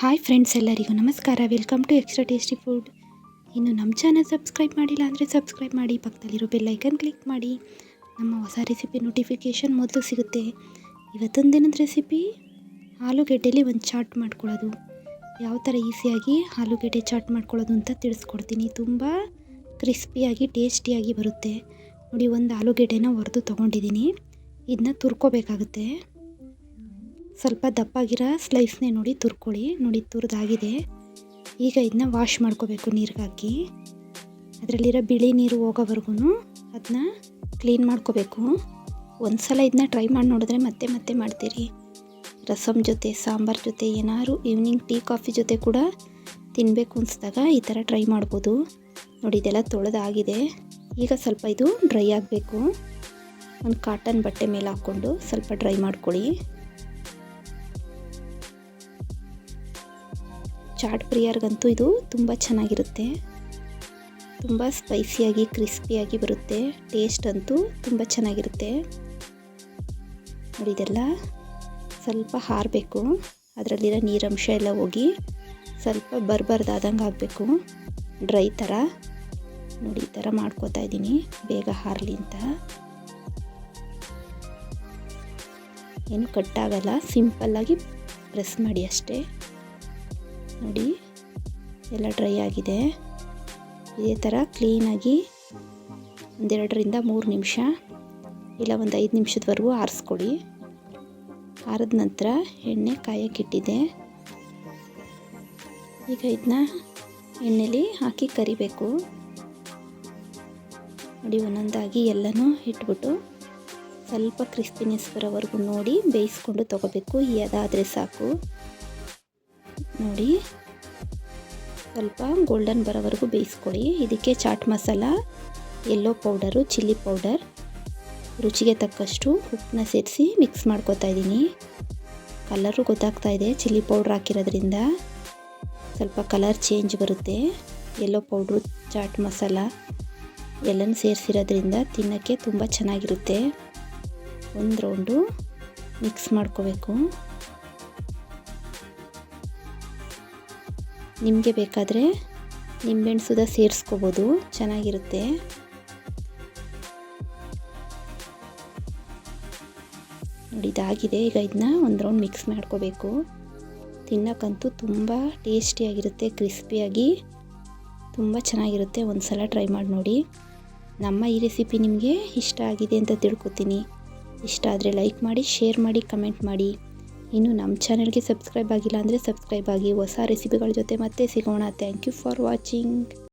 Hi friends ಎಲ್ಲರಿಗೂ ನಮಸ್ಕಾರ. Welcome to extra tasty food ಇನ್ನು ನಮ್ಮ ಚಾನಲ್ ಸಬ್ಸ್ಕ್ರೈಬ್ ಮಾಡಿಲ್ಲ ಅಂದರೆ ಸಬ್ಸ್ಕ್ರೈಬ್ ಮಾಡಿ, ಪಕ್ಕದಲ್ಲಿರೋ ಬೆಲ್ ಐಕನ್ ಕ್ಲಿಕ್ ಮಾಡಿ. ನಮ್ಮ ಹೊಸ ರೆಸಿಪಿ ನೋಟಿಫಿಕೇಷನ್ ಮೊದಲು ಸಿಗುತ್ತೆ. ಇವತ್ತೊಂದು ದಿನದ ರೆಸಿಪಿ ಆಲೂಗೆಡ್ಡೆಲಿ ಒಂದು ಚಾಟ್ ಮಾಡ್ಕೊಳ್ಳೋದು. ಯಾವ ಥರ ಈಸಿಯಾಗಿ ಆಲೂಗೆಡ್ಡೆ ಚಾಟ್ ಮಾಡ್ಕೊಳ್ಳೋದು ಅಂತ ತಿಳಿಸ್ಕೊಡ್ತೀನಿ. ತುಂಬ ಕ್ರಿಸ್ಪಿಯಾಗಿ ಟೇಸ್ಟಿಯಾಗಿ ಬರುತ್ತೆ. ನೋಡಿ, ಒಂದು ಆಲೂಗೆಡ್ಡೆನ ಹೊರ್ದು ತೊಗೊಂಡಿದ್ದೀನಿ. ಇದನ್ನ ತುರ್ಕೋಬೇಕಾಗುತ್ತೆ. ಸ್ವಲ್ಪ ದಪ್ಪಾಗಿರೋ ಸ್ಲೈಸ್ನೇ ನೋಡಿ ತುರ್ಕೊಳ್ಳಿ. ನೋಡಿ ತುರಿದಾಗಿದೆ. ಈಗ ಇದನ್ನ ವಾಶ್ ಮಾಡ್ಕೋಬೇಕು ನೀರಿಗೆ ಹಾಕಿ ಅದರಲ್ಲಿರೋ ಬಿಳಿ ನೀರು ಹೋಗೋವರೆಗೂ ಅದನ್ನ ಕ್ಲೀನ್ ಮಾಡ್ಕೋಬೇಕು. ಒಂದು ಸಲ ಇದನ್ನ ಟ್ರೈ ಮಾಡಿ ನೋಡಿದ್ರೆ ಮತ್ತೆ ಮತ್ತೆ ಮಾಡ್ತೀರಿ. ರಸಮ್ ಜೊತೆ, ಸಾಂಬಾರ್ ಜೊತೆ ಏನಾದ್ರು ಈವ್ನಿಂಗ್ ಟೀ ಕಾಫಿ ಜೊತೆ ಕೂಡ ತಿನ್ನಬೇಕು ಅನಿಸ್ದಾಗ ಈ ಥರ ಟ್ರೈ ಮಾಡ್ಬೋದು. ನೋಡಿ ಇದೆಲ್ಲ ತೊಳೆದಾಗಿದೆ. ಈಗ ಸ್ವಲ್ಪ ಇದು ಡ್ರೈ ಆಗಬೇಕು. ಒಂದು ಕಾಟನ್ ಬಟ್ಟೆ ಮೇಲೆ ಹಾಕ್ಕೊಂಡು ಸ್ವಲ್ಪ ಡ್ರೈ ಮಾಡ್ಕೊಳ್ಳಿ. ಚಾಟ್ ಪ್ರಿಯರ್ಗಂತೂ ಇದು ತುಂಬ ಚೆನ್ನಾಗಿರುತ್ತೆ. ತುಂಬ ಸ್ಪೈಸಿಯಾಗಿ, ಕ್ರಿಸ್ಪಿಯಾಗಿ ಬರುತ್ತೆ. ಟೇಸ್ಟ್ ಅಂತೂ ತುಂಬ ಚೆನ್ನಾಗಿರುತ್ತೆ. ನೋಡಿ ಇದೆಲ್ಲ ಸ್ವಲ್ಪ ಹಾರಬೇಕು. ಅದರಲ್ಲಿರೋ ನೀರಂಶ ಎಲ್ಲ ಹೋಗಿ ಸ್ವಲ್ಪ ಬರಬಾರ್ದಾದಂಗೆ ಆಗಬೇಕು. ಡ್ರೈ ಥರ. ನೋಡಿ ಈ ಥರ ಮಾಡ್ಕೋತಾ ಇದ್ದೀನಿ. ಬೇಗ ಹಾರಲಿ ಅಂತ. ಏನು ಕಟ್ಟಾಗಲ್ಲ ಸಿಂಪಲ್ಲಾಗಿ ಪ್ರೆಸ್ ಮಾಡಿ ಅಷ್ಟೇ. ನೋಡಿ. ಎಲ್ಲ ಡ್ರೈ ಆಗಿದೆ. ಇದೇ ಥರ ಕ್ಲೀನಾಗಿ ಒಂದೆರಡರಿಂದ ಮೂರು ನಿಮಿಷ ಇಲ್ಲ ಒಂದು ಐದು ನಿಮಿಷದವರೆಗೂ ಆರಿಸ್ಕೊಡಿ. ಆರಿದ ನಂತರ ಎಣ್ಣೆ ಕಾಯಕ್ಕಿಟ್ಟಿದೆ ಈಗ ಇದನ್ನ ಎಣ್ಣೆಲಿ ಹಾಕಿ ಕರಿಬೇಕು. ನೋಡಿ, ಒಂದೊಂದಾಗಿ ಎಲ್ಲನೂ ಇಟ್ಬಿಟ್ಟು ಸ್ವಲ್ಪ ಕ್ರಿಸ್ಪಿನೆಸ್ ಬರೋವರೆಗೂ ನೋಡಿ ಬೇಯಿಸ್ಕೊಂಡು ತೊಗೋಬೇಕು. ಅದಾದರೆ ಸಾಕು. ನೋಡಿ. ಸ್ವಲ್ಪ ಗೋಲ್ಡನ್ ಬರೋವರೆಗೂ ಬೇಯಿಸ್ಕೊಳ್ಳಿ. ಇದಕ್ಕೆ ಚಾಟ್ ಮಸಾಲ ಎಲ್ಲೋ ಪೌಡರು ಚಿಲ್ಲಿ ಪೌಡರ್ ರುಚಿಗೆ ತಕ್ಕಷ್ಟು ಉಪ್ಪನ್ನ ಸೇರಿಸಿ ಮಿಕ್ಸ್ ಮಾಡ್ಕೋತಾ ಇದ್ದೀನಿ. ಕಲರು ಗೊತ್ತಾಗ್ತಾ ಇದೆ ಚಿಲ್ಲಿ ಪೌಡ್ರ್ ಹಾಕಿರೋದ್ರಿಂದ. ಸ್ವಲ್ಪ ಕಲರ್ ಚೇಂಜ್ ಬರುತ್ತೆ. ಎಲ್ಲೋ ಪೌಡ್ರು ಚಾಟ್ ಮಸಾಲ ಎಲ್ಲನ ಸೇರಿಸಿರೋದ್ರಿಂದ ತಿನ್ನೋಕ್ಕೆ ತುಂಬ ಚೆನ್ನಾಗಿರುತ್ತೆ. ಒಂದು ರೌಂಡು ಮಿಕ್ಸ್ ಮಾಡ್ಕೋಬೇಕು. ನಿಮಗೆ ಬೇಕಾದರೆ ನಿಂಬೆಹಣ್ಣು ಸುದ ಸೇರಿಸ್ಕೋಬೋದು. ಚೆನ್ನಾಗಿರುತ್ತೆ. ನೋಡಿ, ಇದಾಗಿದೆ. ಈಗ ಇದನ್ನ ಒಂದು ರೌಂಡ್ ಮಿಕ್ಸ್ ಮಾಡ್ಕೋಬೇಕು. ತಿನ್ನೋಕ್ಕಂತೂ ತುಂಬ ಟೇಸ್ಟಿಯಾಗಿರುತ್ತೆ ಕ್ರಿಸ್ಪಿಯಾಗಿ ತುಂಬ ಚೆನ್ನಾಗಿರುತ್ತೆ. ಒಂದು ಸಲ ಟ್ರೈ ಮಾಡಿ ನೋಡಿ. ನಮ್ಮ ಈ ರೆಸಿಪಿ ನಿಮಗೆ ಇಷ್ಟ ಆಗಿದೆ ಅಂತ ತಿಳ್ಕೊತೀನಿ. ಇಷ್ಟ ಆದರೆ ಲೈಕ್ ಮಾಡಿ ಶೇರ್ ಮಾಡಿ ಕಮೆಂಟ್ ಮಾಡಿ. ಇನ್ನು ನಮ್ಮ ಚಾನಲ್ಗೆ ಸಬ್ಸ್ಕ್ರೈಬ್ ಆಗಿಲ್ಲ ಅಂದರೆ ಸಬ್ಸ್ಕ್ರೈಬ್ ಆಗಿ. ಹೊಸ ರೆಸಿಪಿಗಳ ಜೊತೆ ಮತ್ತೆ ಸಿಗೋಣ. Thank you for watching